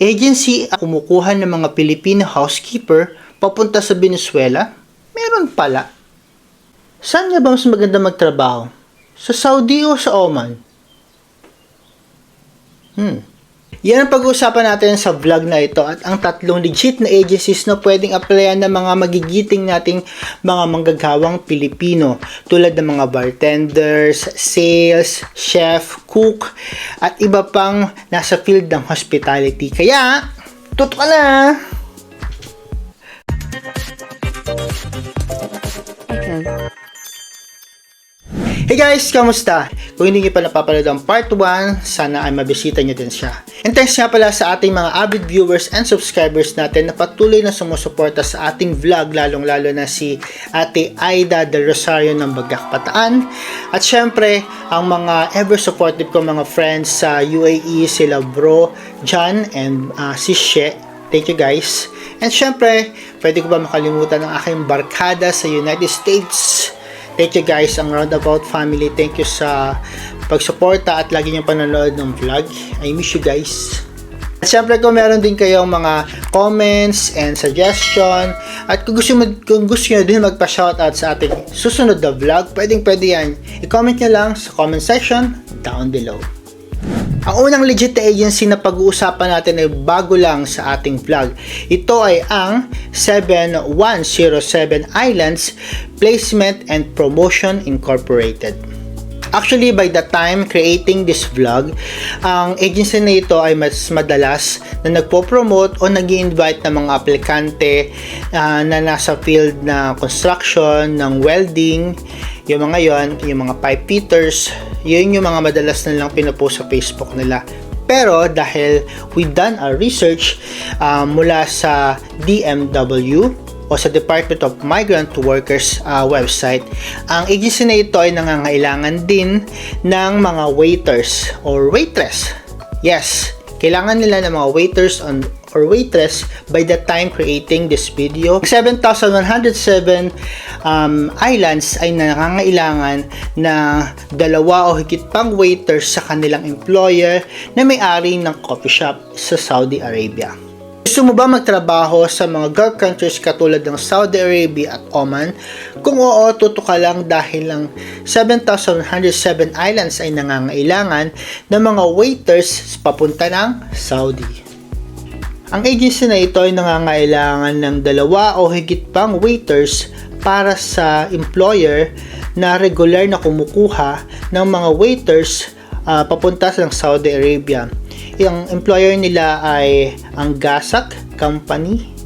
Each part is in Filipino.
agency kumukuha ng mga Filipino housekeeper papunta sa Venezuela? Meron pala. Saan nga ba mas maganda magtrabaho? Sa Saudi o sa Oman? Hmm. Yan ang pag-uusapan natin sa vlog na ito at ang tatlong legit na agencies na pwedeng applyan ng mga magigiting nating mga manggagawang Pilipino tulad ng mga bartenders, sales, chef, cook at iba pang nasa field ng hospitality. Kaya, tutok na! Hey guys, kamusta? Kung hindi niyo pa napapanood ang part 1, sana ay mabisita niyo din siya. And thanks nga pala sa ating mga avid viewers and subscribers natin na patuloy na sumusuporta sa ating vlog, lalong-lalo na si Ate Aida Del Rosario ng Bagak Pataan. At syempre, ang mga ever supportive ko mga friends sa UAE, sila Bro, John, and uh, si She. Thank you guys. And syempre, pwede ko ba makalimutan ang aking barkada sa United States? Thank you guys, ang Roundabout family. Thank you sa pagsuporta at lagi niyong panonood ng vlog. I miss you guys. At syempre kung meron din kayong mga comments and suggestion at kung gusto, mo, kung gusto nyo din magpa-shoutout sa ating susunod na vlog, pwedeng pwede yan. I-comment nyo lang sa comment section down below. Ang unang legit na agency na pag-uusapan natin ay bago lang sa ating vlog. Ito ay ang 7107 Islands Placement and Promotion Incorporated. Actually, by the time creating this vlog, ang agency na ito ay mas madalas na nagpo-promote o nag invite ng mga aplikante uh, na nasa field na construction, ng welding, yung mga yon, yung mga pipe fitters, yun yung mga madalas na lang pinopost sa Facebook nila. Pero dahil we done our research uh, mula sa DMW o sa Department of Migrant Workers uh, website, ang agency na ito ay nangangailangan din ng mga waiters or waitress. Yes, kailangan nila ng mga waiters on or waitress by the time creating this video. 7,107 um, islands ay nangangailangan na dalawa o higit pang waiters sa kanilang employer na may-ari ng coffee shop sa Saudi Arabia. Gusto mo ba magtrabaho sa mga Gulf countries katulad ng Saudi Arabia at Oman? Kung oo, tuto ka lang dahil lang 7,107 islands ay nangangailangan ng mga waiters papunta ng Saudi. Ang agency na ito ay nangangailangan ng dalawa o higit pang waiters para sa employer na regular na kumukuha ng mga waiters uh, papunta sa Saudi Arabia. Yung employer nila ay ang Gasak Company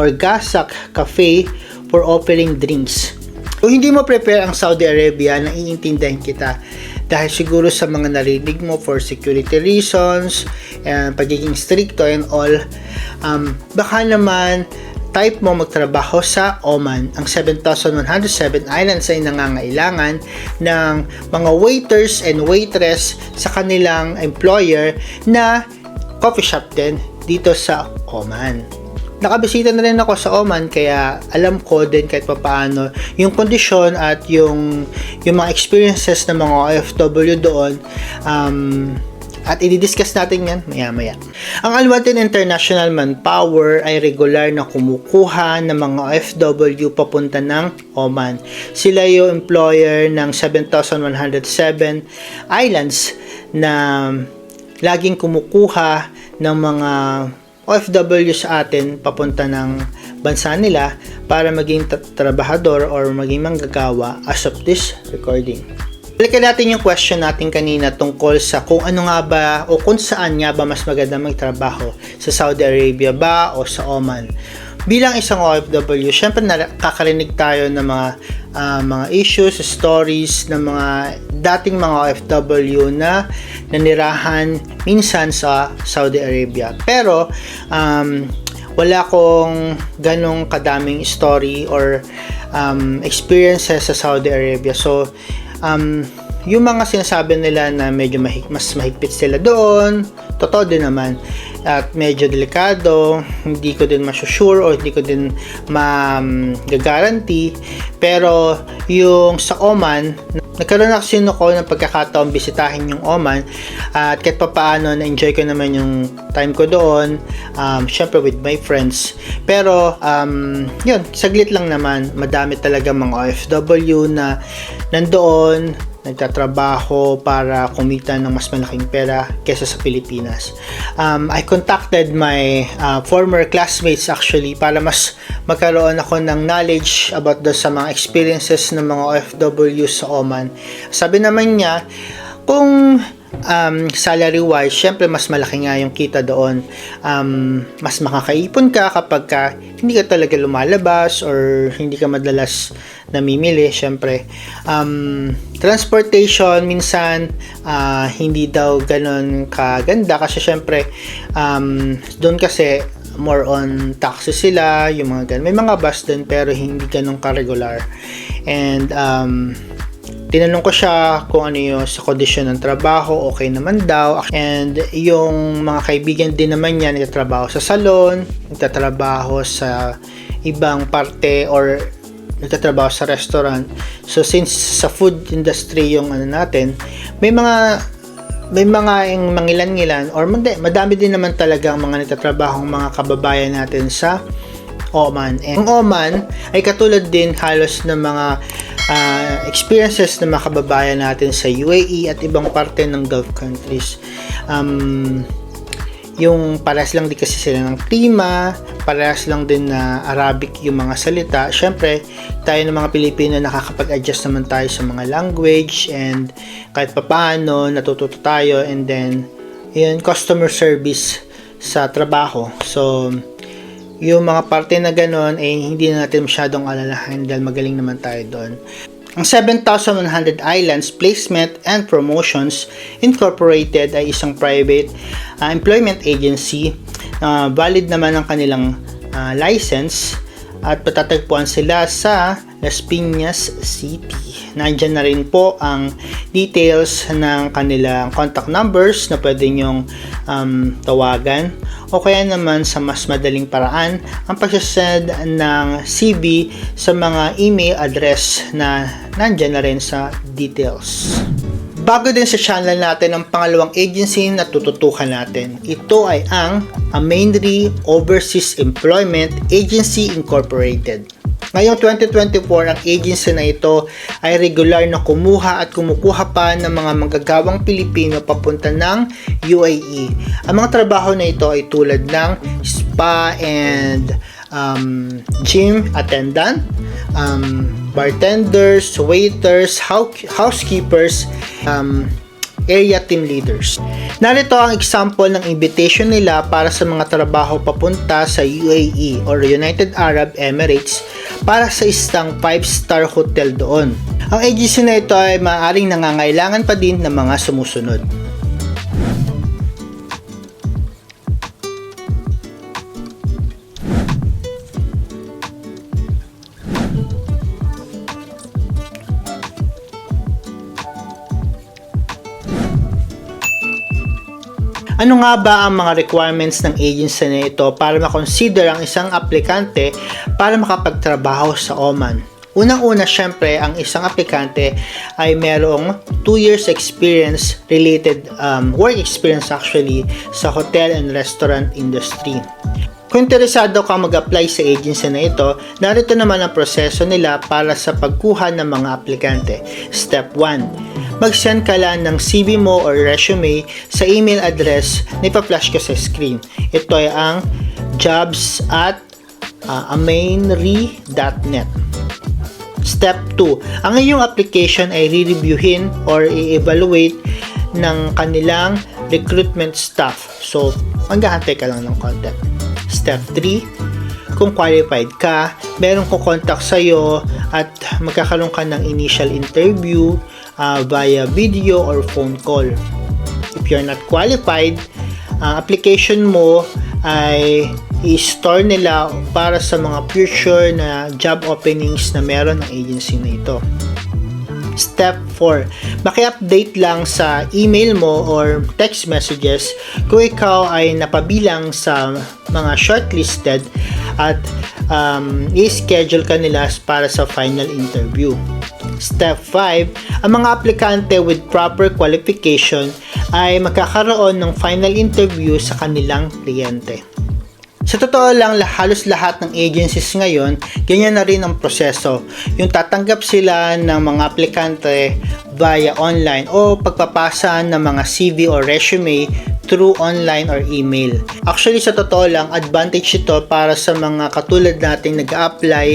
or Gasak Cafe for offering drinks. Kung hindi mo prepare ang Saudi Arabia, naiintindihan kita dahil siguro sa mga narinig mo for security reasons and pagiging stricto and all um, baka naman type mo magtrabaho sa Oman. Ang 7,107 islands ay nangangailangan ng mga waiters and waitress sa kanilang employer na coffee shop din dito sa Oman. Nakabisita na rin ako sa Oman kaya alam ko din kahit paano yung kondisyon at yung yung mga experiences ng mga OFW doon um, at i-discuss natin yan maya-maya. Ang Almatin International Manpower ay regular na kumukuha ng mga OFW papunta ng Oman. Sila yung employer ng 7,107 islands na laging kumukuha ng mga OFW sa atin papunta ng bansa nila para maging trabahador or maging manggagawa as of this recording. Balikan natin yung question natin kanina tungkol sa kung ano nga ba o kung saan nga ba mas maganda magtrabaho sa Saudi Arabia ba o sa Oman. Bilang isang OFW, syempre nakakarinig tayo ng mga uh, mga issues, stories ng mga dating mga OFW na nanirahan minsan sa Saudi Arabia. Pero um, wala akong ganong kadaming story or um, experiences sa Saudi Arabia. So, um, yung mga sinasabi nila na medyo mahig, mas mahigpit sila doon, totoo din naman. At medyo delikado, hindi ko din masusure o hindi ko din ma-guarantee. Pero yung sa Oman, nagkaroon na kasi ako ng pagkakataon bisitahin yung Oman at kahit pa paano na-enjoy ko naman yung time ko doon um, syempre with my friends. Pero um, yun saglit lang naman. Madami talaga mga OFW na nandoon nagtatrabaho para kumita ng mas malaking pera kesa sa Pilipinas. Um, I contacted my uh, former classmates actually para mas magkaroon ako ng knowledge about the, sa mga experiences ng mga OFW sa Oman. Sabi naman niya, kung um, salary wise, syempre mas malaki nga yung kita doon. Um, mas makakaipon ka kapag ka hindi ka talaga lumalabas or hindi ka madalas namimili, syempre. Um, transportation, minsan, uh, hindi daw ganun kaganda kasi syempre, um, doon kasi more on taxi sila, yung mga ganun. May mga bus din pero hindi ganun ka-regular. And, um, tinanong ko siya kung ano yung sa kondisyon ng trabaho, okay naman daw. And yung mga kaibigan din naman niya nagtatrabaho sa salon, nagtatrabaho sa ibang parte or nagtatrabaho sa restaurant. So since sa food industry yung ano natin, may mga may mga yung mangilan-ngilan or madami din naman talaga ang mga nagtatrabaho mga kababayan natin sa Oman. And ang Oman ay katulad din halos ng mga uh, experiences ng mga kababayan natin sa UAE at ibang parte ng Gulf countries. Um, yung parehas lang din kasi sila ng klima, parehas lang din na Arabic yung mga salita. Siyempre, tayo ng mga Pilipino nakakapag-adjust naman tayo sa mga language and kahit papaano natututo tayo and then yun, customer service sa trabaho. So, yung mga parte na ganun, eh, hindi na natin masyadong alalahan dahil magaling naman tayo doon. Ang 7,100 Islands Placement and Promotions Incorporated ay isang private uh, employment agency. Uh, valid naman ang kanilang uh, license at patatagpuan sila sa Las Piñas City. Nandiyan na rin po ang details ng kanilang contact numbers na pwede nyong um, tawagan o kaya naman sa mas madaling paraan ang pagsasend ng CV sa mga email address na nandyan na rin sa details. Bago din sa channel natin ang pangalawang agency na tututukan natin. Ito ay ang Amainry Overseas Employment Agency Incorporated. Ngayong 2024, ang agency na ito ay regular na kumuha at kumukuha pa ng mga manggagawang Pilipino papunta ng UAE. Ang mga trabaho na ito ay tulad ng spa and um, gym attendant, um, bartenders, waiters, housekeepers, um, area team leaders. Narito ang example ng invitation nila para sa mga trabaho papunta sa UAE or United Arab Emirates para sa isang 5-star hotel doon. Ang agency na ito ay maaaring nangangailangan pa din ng mga sumusunod. Ano nga ba ang mga requirements ng agency na ito para makonsider ang isang aplikante para makapagtrabaho sa Oman? Unang-una, syempre, ang isang aplikante ay merong 2 years experience related, um, work experience actually, sa hotel and restaurant industry. Kung interesado ka mag-apply sa agency na ito, narito naman ang proseso nila para sa pagkuha ng mga aplikante. Step 1 mag-send ka lang ng CV mo or resume sa email address na ipa-flash ka sa screen. Ito ay ang jobs at uh, amainry.net. Step 2. Ang iyong application ay re-reviewin or i-evaluate ng kanilang recruitment staff. So, maghahantay ka lang ng content. Step 3. Kung qualified ka, meron ko contact sa'yo at magkakaroon ka ng initial interview uh, via video or phone call. If you're not qualified, uh, application mo ay i-store nila para sa mga future na job openings na meron ng agency na ito. Step 4. Maki-update lang sa email mo or text messages kung ikaw ay napabilang sa mga shortlisted at um, i-schedule ka nila para sa final interview. Step 5, ang mga aplikante with proper qualification ay magkakaroon ng final interview sa kanilang kliyente. Sa totoo lang, halos lahat ng agencies ngayon, ganyan na rin ang proseso. Yung tatanggap sila ng mga aplikante via online o pagpapasa ng mga CV or resume through online or email. Actually, sa totoo lang, advantage ito para sa mga katulad nating nag-apply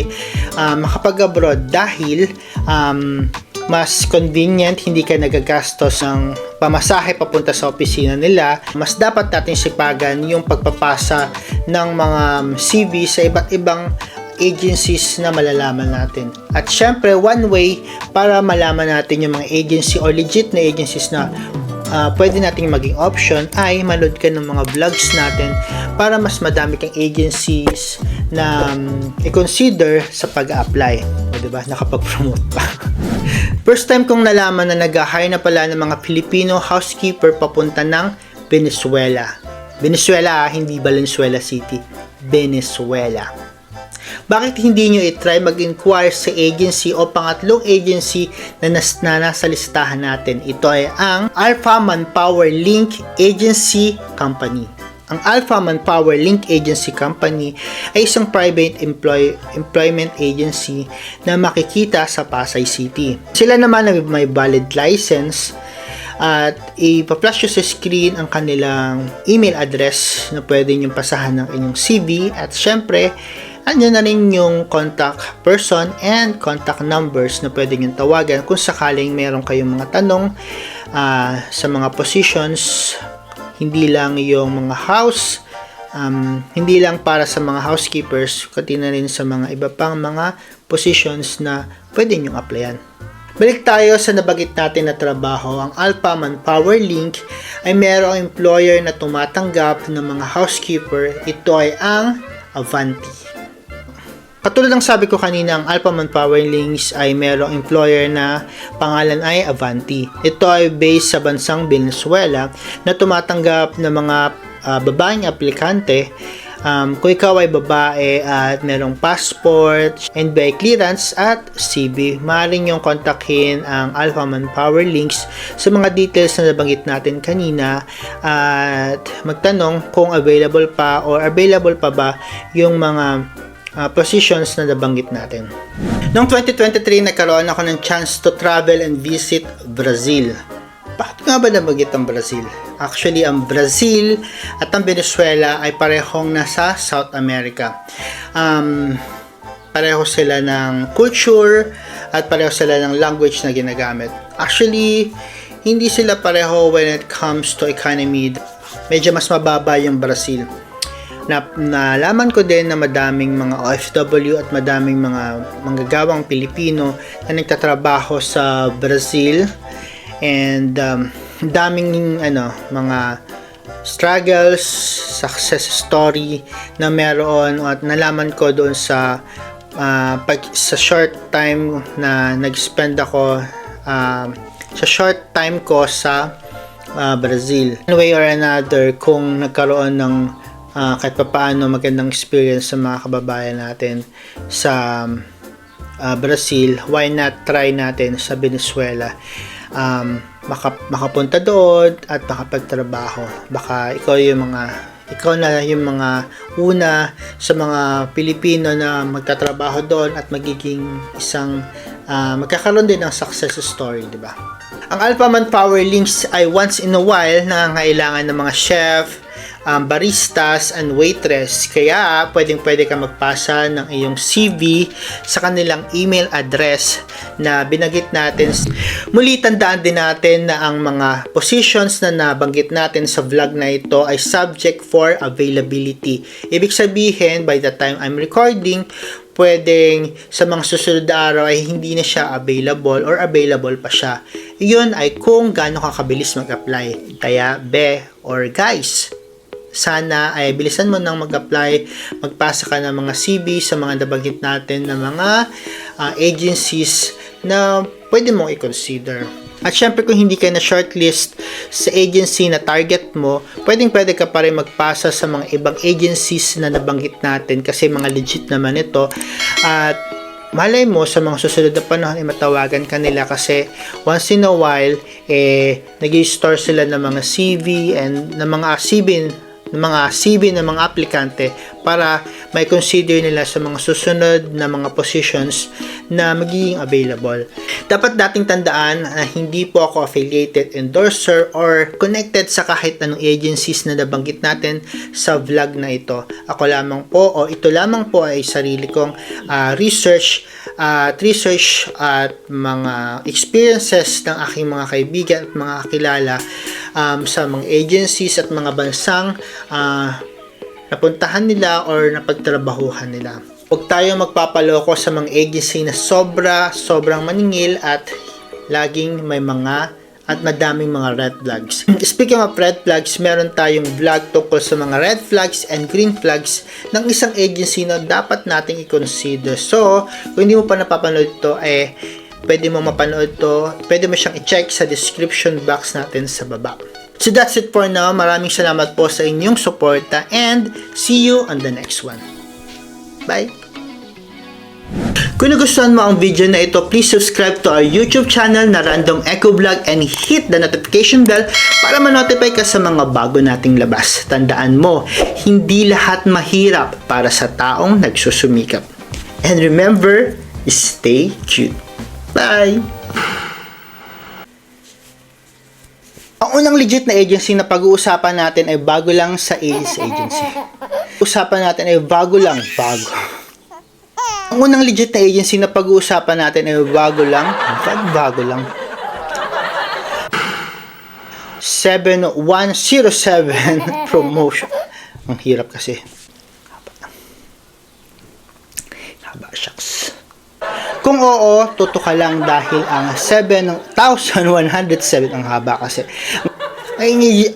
uh, makapag-abroad dahil um, mas convenient, hindi ka nagagastos ng pamasahe papunta sa opisina nila. Mas dapat natin sipagan yung pagpapasa ng mga CV sa iba't ibang agencies na malalaman natin. At syempre, one way para malaman natin yung mga agency or legit na agencies na uh, pwede nating maging option ay manood ka ng mga vlogs natin para mas madami kang agencies na um, i-consider sa pag-apply. O, diba? Nakapag-promote pa. First time kong nalaman na nag-hire na pala ng mga Filipino housekeeper papunta ng Venezuela. Venezuela, ah, hindi Valenzuela City. Venezuela. Bakit hindi nyo i-try mag-inquire sa agency o pangatlong agency na, nas, na nasa listahan natin? Ito ay ang Alpha Manpower Link Agency Company. Ang Alpha Manpower Link Agency Company ay isang private employ, employment agency na makikita sa Pasay City. Sila naman ay may valid license at ipa-flash sa screen ang kanilang email address na pwede nyo pasahan ng inyong CV at syempre andyan na rin yung contact person and contact numbers na pwede nyo tawagan kung sakaling meron kayong mga tanong uh, sa mga positions hindi lang yung mga house, um, hindi lang para sa mga housekeepers, kundi na rin sa mga iba pang mga positions na pwede nyong applyan. Balik tayo sa nabagit natin na trabaho. Ang Alpha Manpower Link ay merong employer na tumatanggap ng mga housekeeper. Ito ay ang Avanti. Katulad ng sabi ko kanina, ang Alpha Manpower Links ay merong employer na pangalan ay Avanti. Ito ay based sa bansang Venezuela na tumatanggap ng mga uh, babaeng aplikante um, kung ikaw ay babae at merong passport, NBI clearance at CB, maaaring yung kontakin ang Alpha Manpower Links sa mga details na nabanggit natin kanina at magtanong kung available pa or available pa ba yung mga uh, positions na nabanggit natin. Noong 2023, nagkaroon ako ng chance to travel and visit Brazil. Bakit nga ba nabanggit ang Brazil? Actually, ang Brazil at ang Venezuela ay parehong nasa South America. Um, pareho sila ng culture at pareho sila ng language na ginagamit. Actually, hindi sila pareho when it comes to economy. Medyo mas mababa yung Brazil na nalaman ko din na madaming mga OFW at madaming mga manggagawang Pilipino na nagtatrabaho sa Brazil and um, daming ano mga struggles, success story na meron at nalaman ko doon sa uh, pag, sa short time na nag-spend ako uh, sa short time ko sa uh, Brazil. One way or another, kung nagkaroon ng uh, kahit pa paano magandang experience sa mga kababayan natin sa uh, Brazil, why not try natin sa Venezuela? Um, maka, makapunta doon at makapagtrabaho. Baka ikaw yung mga ikaw na yung mga una sa mga Pilipino na magtatrabaho doon at magiging isang uh, magkakaroon din ng success story, di ba? Ang Alpha Manpower Links ay once in a while nangangailangan ng mga chef, um, baristas and waitress. Kaya pwedeng pwede ka magpasa ng iyong CV sa kanilang email address na binagit natin. Muli tandaan din natin na ang mga positions na nabanggit natin sa vlog na ito ay subject for availability. Ibig sabihin, by the time I'm recording, pwedeng sa mga susunod na araw ay hindi na siya available or available pa siya. Yun ay kung gaano ka kabilis mag-apply. Kaya, be or guys, sana ay bilisan mo nang mag-apply, magpasa ka ng mga CV sa mga nabanggit natin na mga uh, agencies na pwede mong i-consider. At syempre kung hindi ka na shortlist sa agency na target mo, pwedeng pwede ka pa rin magpasa sa mga ibang agencies na nabanggit natin kasi mga legit naman ito. At malay mo sa mga susunod na panahon ay matawagan ka nila kasi once in a while eh nag store sila ng mga CV and ng mga CV ng mga CV ng mga aplikante para may consider nila sa mga susunod na mga positions na magiging available. Dapat dating tandaan na hindi po ako affiliated endorser or connected sa kahit anong agencies na nabanggit natin sa vlog na ito. Ako lamang po o ito lamang po ay sarili kong ah, research at research at mga experiences ng aking mga kaibigan at mga kakilala um, sa mga agencies at mga bansang ah, napuntahan nila or napagtrabahuhan nila. Huwag tayo magpapaloko sa mga agency na sobra, sobrang maningil at laging may mga at madaming mga red flags. Speaking of red flags, meron tayong vlog tungkol sa mga red flags and green flags ng isang agency na dapat nating i-consider. So, kung hindi mo pa napapanood ito, eh, pwede mo mapanood to, pwede mo siyang i-check sa description box natin sa baba. So that's it for now. Maraming salamat po sa inyong suporta and see you on the next one. Bye! Kung nagustuhan mo ang video na ito, please subscribe to our YouTube channel na Random Echo Vlog and hit the notification bell para ma-notify ka sa mga bago nating labas. Tandaan mo, hindi lahat mahirap para sa taong nagsusumikap. And remember, stay cute. Bye! Ang unang legit na agency na pag-uusapan natin ay bago lang sa AIDS agency. Usapan natin ay bago lang, bago. Ang unang legit na agency na pag-uusapan natin ay bago lang, bago, bago lang. 7107 promotion. Ang hirap kasi. Haba. Haba, shucks. Kung oo, tuto ka lang dahil ang 7,107 ang haba kasi. Ay,